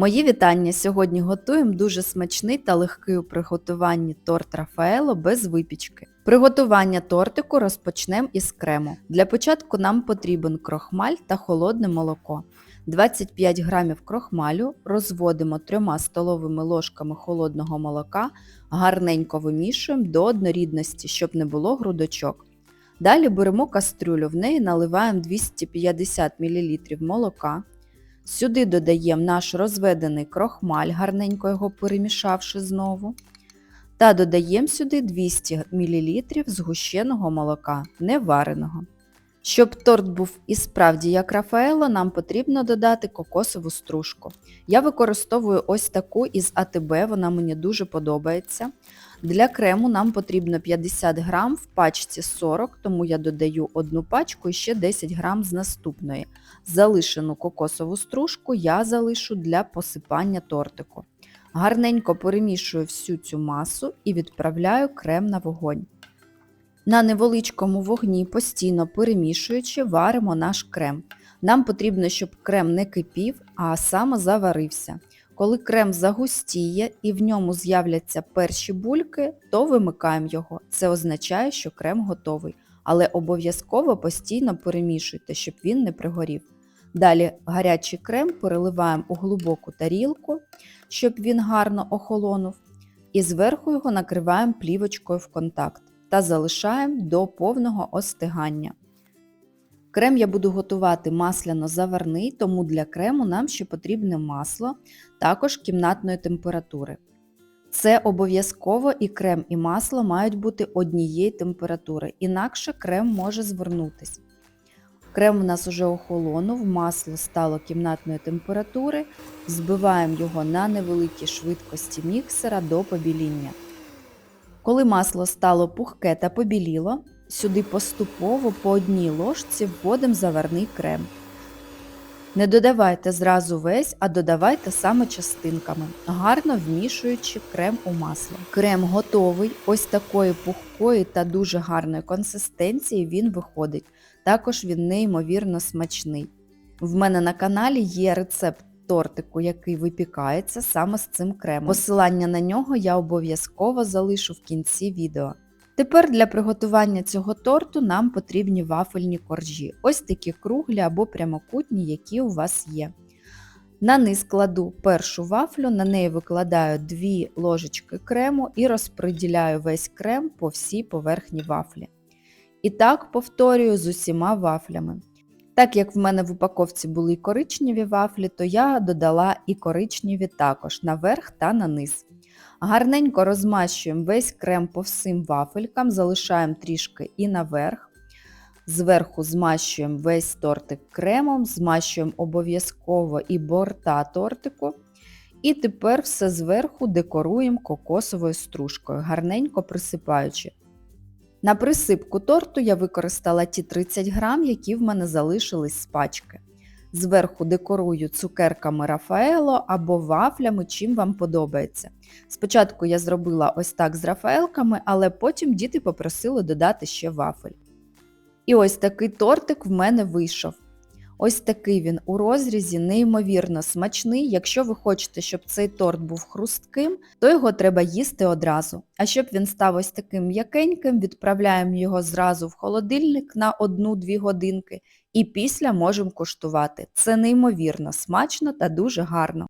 Мої вітання! Сьогодні готуємо дуже смачний та легкий у приготуванні торт Рафаело без випічки. Приготування тортику розпочнемо із крему. Для початку нам потрібен крохмаль та холодне молоко. 25 г крохмалю розводимо 3 столовими ложками холодного молока, гарненько вимішуємо до однорідності, щоб не було грудочок. Далі беремо кастрюлю, в неї наливаємо 250 мл молока. Сюди додаємо наш розведений крохмаль, гарненько його перемішавши знову. Та додаємо сюди 200 мл згущеного молока, не вареного. Щоб торт був і справді як Рафаело, нам потрібно додати кокосову стружку. Я використовую ось таку із АТБ, вона мені дуже подобається. Для крему нам потрібно 50 грам, в пачці 40, тому я додаю одну пачку і ще 10 грам з наступної. Залишену кокосову стружку я залишу для посипання тортику. Гарненько перемішую всю цю масу і відправляю крем на вогонь. На невеличкому вогні, постійно перемішуючи, варимо наш крем. Нам потрібно, щоб крем не кипів, а саме заварився. Коли крем загустіє і в ньому з'являться перші бульки, то вимикаємо його. Це означає, що крем готовий, але обов'язково постійно перемішуйте, щоб він не пригорів. Далі гарячий крем переливаємо у глибоку тарілку, щоб він гарно охолонув, і зверху його накриваємо плівочкою в контакт та залишаємо до повного остигання. Крем я буду готувати масляно-заварний, тому для крему нам ще потрібне масло, також кімнатної температури. Це обов'язково і крем, і масло мають бути однієї температури, інакше крем може звернутись. Крем у нас уже охолонув, масло стало кімнатної температури, збиваємо його на невеликій швидкості міксера до побіління. Коли масло стало пухке та побіліло, сюди поступово по одній ложці вводимо заварний крем. Не додавайте зразу весь, а додавайте саме частинками, гарно вмішуючи крем у масло. Крем готовий, ось такої пухкої та дуже гарної консистенції він виходить. Також він неймовірно смачний. В мене на каналі є рецепт тортику, який випікається саме з цим кремом. Посилання на нього я обов'язково залишу в кінці відео. Тепер для приготування цього торту нам потрібні вафельні коржі, ось такі круглі або прямокутні, які у вас є. На низ кладу першу вафлю, на неї викладаю 2 ложечки крему і розподіляю весь крем по всій поверхні вафлі. І так повторюю з усіма вафлями. Так як в мене в упаковці були коричневі вафлі, то я додала і коричневі також наверх та на низ. Гарненько розмащуємо весь крем по всім вафелькам, залишаємо трішки і наверх. Зверху змащуємо весь тортик кремом, змащуємо обов'язково і борта тортику. І тепер все зверху декоруємо кокосовою стружкою, гарненько присипаючи. На присипку торту я використала ті 30 грам, які в мене залишились з пачки. Зверху декорую цукерками Рафаело або вафлями, чим вам подобається. Спочатку я зробила ось так з рафаелками, але потім діти попросили додати ще вафель. І ось такий тортик в мене вийшов. Ось такий він у розрізі, неймовірно смачний. Якщо ви хочете, щоб цей торт був хрустким, то його треба їсти одразу. А щоб він став ось таким м'якеньким, відправляємо його зразу в холодильник на 1-2 годинки і після можемо куштувати. Це неймовірно смачно та дуже гарно.